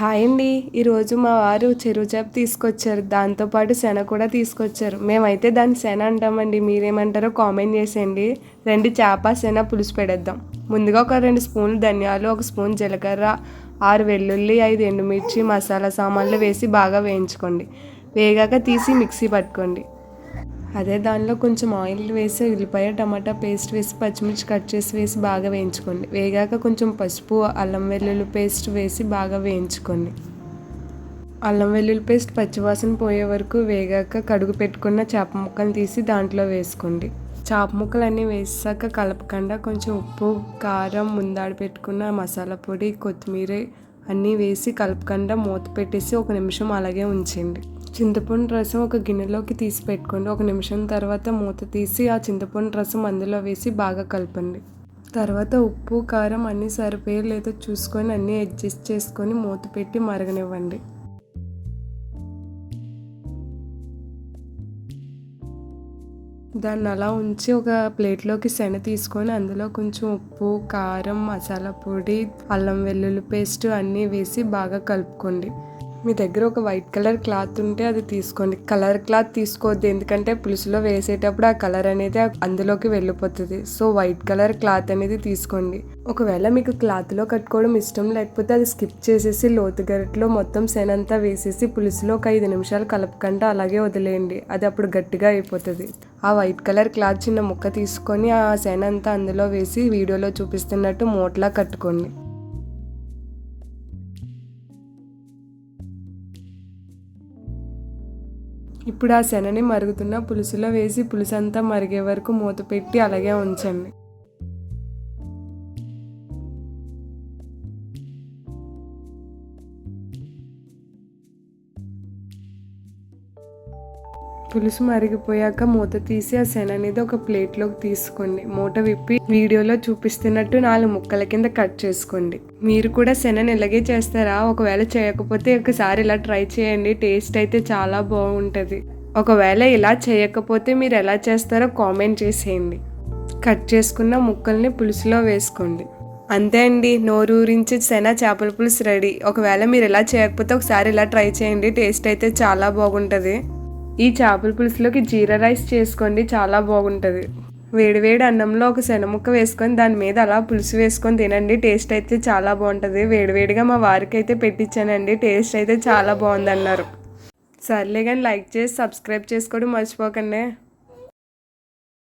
Hi అండి. ఈరోజు మా వారు చెరువు చేప తీసుకొచ్చారు. దాంతోపాటు శన కూడా తీసుకొచ్చారు. మేమైతే దాన్ని శన అంటామండి. మీరేమంటారో కామెంట్ చేసేయండి. రెండు చేప శన పులుసు పెడేద్దాం. ముందుగా ఒక రెండు స్పూన్లు ధనియాలు ఒక స్పూన్ జీలకర్ర ఆరు వెల్లుల్లి ఐదు ఎండుమిర్చి మసాలా సామాన్లు వేసి బాగా వేయించుకోండి. వేగాక తీసి మిక్సీ పట్టుకోండి. అదే దానిలో కొంచెం ఆయిల్ వేసి ఉల్లిపాయ టమాటా పేస్ట్ వేసి పచ్చిమిర్చి కట్ చేసి వేసి బాగా వేయించుకోండి. వేగాక కొంచెం పసుపు అల్లం వెల్లుల్లి పేస్ట్ వేసి బాగా వేయించుకోండి. అల్లం వెల్లుల్లి పేస్ట్ పచ్చివాసన పోయే వరకు వేగాక కడుగు పెట్టుకున్న చేప ముక్కలు తీసి దాంట్లో వేసుకోండి. చేప ముక్కలు అన్నీ వేసాక కలపకుండా కొంచెం ఉప్పు కారం ముందాడి పెట్టుకున్న మసాలా పొడి కొత్తిమీర అన్నీ వేసి కలపకుండా మూత పెట్టేసి ఒక నిమిషం అలాగే ఉంచండి. చింతపండు రసం ఒక గిన్నెలోకి తీసి పెట్టుకోండి. ఒక నిమిషం తర్వాత మూత తీసి ఆ చింతపండు రసం అందులో వేసి బాగా కలపండి. తర్వాత ఉప్పు కారం అన్నీ సరిపోయే లేదో చూసుకొని అన్నీ అడ్జస్ట్ చేసుకొని మూత పెట్టి మరగనివ్వండి. దాన్ని అలా ఉంచి ఒక ప్లేట్లోకి శన తీసుకొని అందులో కొంచెం ఉప్పు కారం మసాలా పొడి అల్లం వెల్లుల్లి పేస్ట్ అన్నీ వేసి బాగా కలుపుకోండి. మీ దగ్గర ఒక వైట్ కలర్ క్లాత్ ఉంటే అది తీసుకోండి. కలర్ క్లాత్ తీసుకోవద్దు. ఎందుకంటే పులుసులో వేసేటప్పుడు ఆ కలర్ అనేది అందులోకి వెళ్ళిపోతుంది. సో వైట్ కలర్ క్లాత్ అనేది తీసుకోండి. ఒకవేళ మీకు క్లాత్లో కట్టుకోవడం ఇష్టం లేకపోతే అది స్కిప్ చేసేసి లోతు గరిటలో మొత్తం శనంతా వేసేసి పులుసులో ఒక ఐదు నిమిషాలు కలపకుండా అలాగే వదిలేయండి. అది అప్పుడు గట్టిగా అయిపోతుంది. ఆ వైట్ కలర్ క్లాత్ చిన్న ముక్క తీసుకొని ఆ శనంతా అందులో వేసి వీడియోలో చూపిస్తున్నట్టు మూటలా కట్టుకోండి. ఇప్పుడు ఆ శనని మరుగుతున్న పులుసులో వేసి పులుసు అంతా మరిగే వరకు మూత పెట్టి అలాగే ఉంచండి. పులుసు మరిగిపోయాక మూత తీసి ఆ శన అనేది ఒక ప్లేట్లోకి తీసుకోండి. మూట విప్పి వీడియోలో చూపిస్తున్నట్టు నాలుగు ముక్కల కింద కట్ చేసుకోండి. మీరు కూడా శనని ఇలాగే చేస్తారా? ఒకవేళ చేయకపోతే ఒకసారి ఇలా ట్రై చేయండి. టేస్ట్ అయితే చాలా బాగుంటుంది. ఒకవేళ ఇలా చేయకపోతే మీరు ఎలా చేస్తారో కామెంట్ చేసేయండి. కట్ చేసుకున్న ముక్కల్ని పులుసులో వేసుకోండి. అంతే అండి. నోరూరించి శన చేపల పులుసు రెడీ. ఒకవేళ మీరు ఇలా చేయకపోతే ఒకసారి ఇలా ట్రై చేయండి. టేస్ట్ అయితే చాలా బాగుంటుంది. ఈ చేపల పులుసులోకి జీరా రైస్ చేసుకోండి చాలా బాగుంటుంది. వేడివేడి అన్నంలో ఒక శనముక్క వేసుకొని దాని మీద అలా పులుసు వేసుకొని తినండి టేస్ట్ అయితే చాలా బాగుంటుంది. వేడివేడిగా మా వారికి అయితే పెట్టించానండి టేస్ట్ అయితే చాలా బాగుంది అన్నారు సర్లే కానీ లైక్ చేసి సబ్స్క్రైబ్ చేసుకోవడం మర్చిపోకండి.